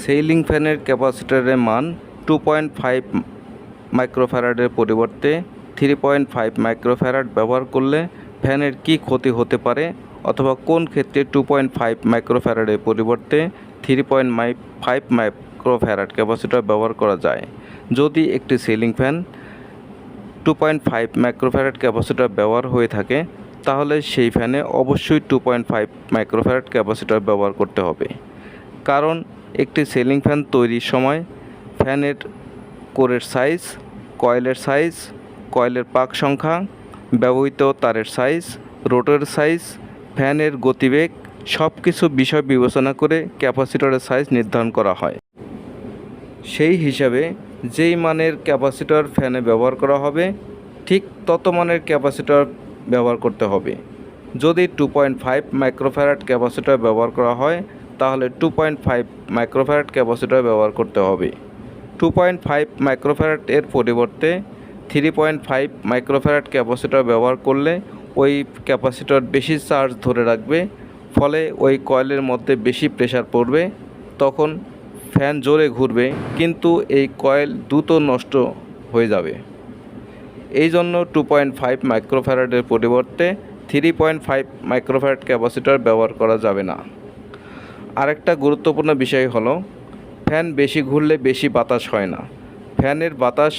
Sailing ফ্যানের ক্যাপাসিটরের মান টু পয়েন্ট ফাইভ মাইক্রোফ্যারাডের পরিবর্তে থ্রি পয়েন্ট ফাইভ মাইক্রোফ্যারাড ব্যবহার করলে ফ্যানের কী ক্ষতি হতে পারে অথবা কোন ক্ষেত্রে টু পয়েন্ট ফাইভ মাইক্রোফ্যারাডের পরিবর্তে থ্রি পয়েন্ট মাই ফাইভ মাইক্রোফ্যারাড ক্যাপাসিটর ব্যবহার করা যায়? যদি একটি ceiling fan two point five microfarad capacitor ব্যবহার হয়ে থাকে, তাহলে সেই ফ্যানে অবশ্যই two point five microfarad capacitor ব্যবহার করতে হবে। কারণ একটি সিলিং ফ্যান তৈরির সময় ফ্যানের কোরের সাইজ কয়েলের সাইজ কয়েলের পাক সংখ্যা, ব্যবহৃত তারের সাইজ রোটের সাইজ ফ্যানের গতিবেগ সব কিছু বিষয় বিবেচনা করে ক্যাপাসিটরের সাইজ নির্ধারণ করা হয়। সেই হিসাবে যেই মানের ক্যাপাসিটর ফ্যানে ব্যবহার করা হবে, ঠিক তত মানের ক্যাপাসিটর ব্যবহার করতে হবে। যদি two point five microfarad capacitor ব্যবহার করা হয় তাহলে two point five microfarad capacitor ব্যবহার করতে হবে। টু পয়েন্ট ফাইভ মাইক্রোফ্যারাড এর পরিবর্তে three point five microfarad capacitor ব্যবহার করলে ওই ক্যাপাসিটর বেশি চার্জ ধরে রাখবে, ফলে ওই কয়েলের মধ্যে বেশি প্রেশার পড়বে, তখন ফ্যান জোরে ঘুরবে, কিন্তু এই কয়েল দ্রুত নষ্ট হয়ে যাবে। এই জন্য টু পয়েন্ট ফাইভ মাইক্রোফ্যারাডের পরিবর্তে three point five microfarad capacitor ব্যবহার করা যাবে না। আরেকটা গুরুত্বপূর্ণ বিষয় হলো, ফ্যান বেশি ঘুরলে বেশি বাতাস হয় না। ফ্যানের বাতাস,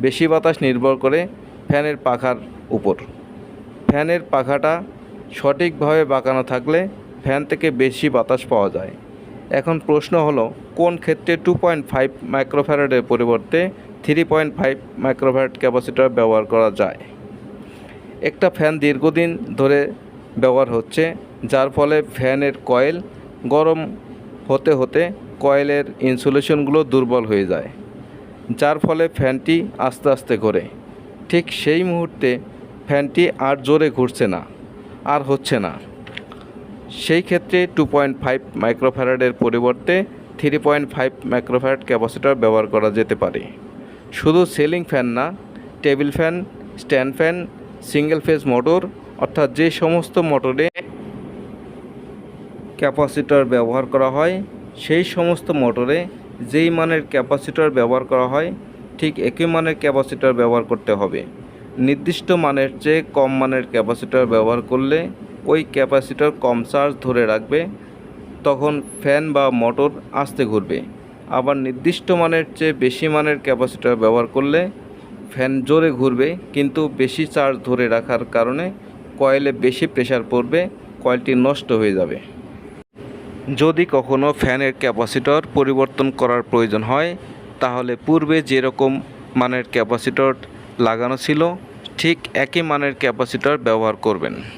বেশি বাতাস নির্ভর করে ফ্যানের পাখার উপর। ফ্যানের পাখাটা সঠিকভাবে বাঁকানো থাকলে ফ্যান থেকে বেশি বাতাস পাওয়া যায়। এখন প্রশ্ন হলো, কোন ক্ষেত্রে টু পয়েন্ট ফাইভ মাইক্রোফ্যারাডের পরিবর্তে three point five microfarad capacitor ব্যবহার করা যায়? একটা ফ্যান দীর্ঘদিন ধরে ব্যবহার হচ্ছে, যার ফলে ফ্যানের কয়েল গরম হতে হতে কয়েলের ইনসুলেশনগুলো দুর্বল হয়ে যায়, যার ফলে ফ্যানটি আস্তে আস্তে ঘোরে। ঠিক সেই মুহূর্তে ফ্যানটি আর জোরে ঘুরছে না, আর হচ্ছে না। সেই ক্ষেত্রে টু পয়েন্ট ফাইভ মাইক্রোফ্যারাডের পরিবর্তে three point five microfarad capacitor ব্যবহার করা যেতে পারে। শুধু সিলিং ফ্যান না table fan stand fan single phase motor অর্থাৎ যে সমস্ত মোটরে ক্যাপাসিটর ব্যবহার করা হয়, সেই সমস্ত মোটরে যেই মানের ক্যাপাসিটর ব্যবহার করা হয়, ঠিক একই মানের ক্যাপাসিটর ব্যবহার করতে হবে। নির্দিষ্ট মানের চেয়ে কম মানের ক্যাপাসিটর ব্যবহার করলে ওই ক্যাপাসিটর কম চার্জ ধরে রাখবে, তখন ফ্যান বা মোটর আস্তে ঘুরবে। আবার নির্দিষ্ট মানের চেয়ে বেশি মানের ক্যাপাসিটর ব্যবহার করলে ফ্যান জোরে ঘুরবে, কিন্তু বেশি চার্জ ধরে রাখার কারণে কয়েলে বেশি প্রেশার পড়বে, কয়েলটি নষ্ট হয়ে যাবে। যদি কখনো ফ্যানের ক্যাপাসিটর পরিবর্তন করার প্রয়োজন হয়, তাহলে পূর্বে যেরকম মানের ক্যাপাসিটর লাগানো ছিল, ঠিক একই মানের ক্যাপাসিটর ব্যবহার করবেন।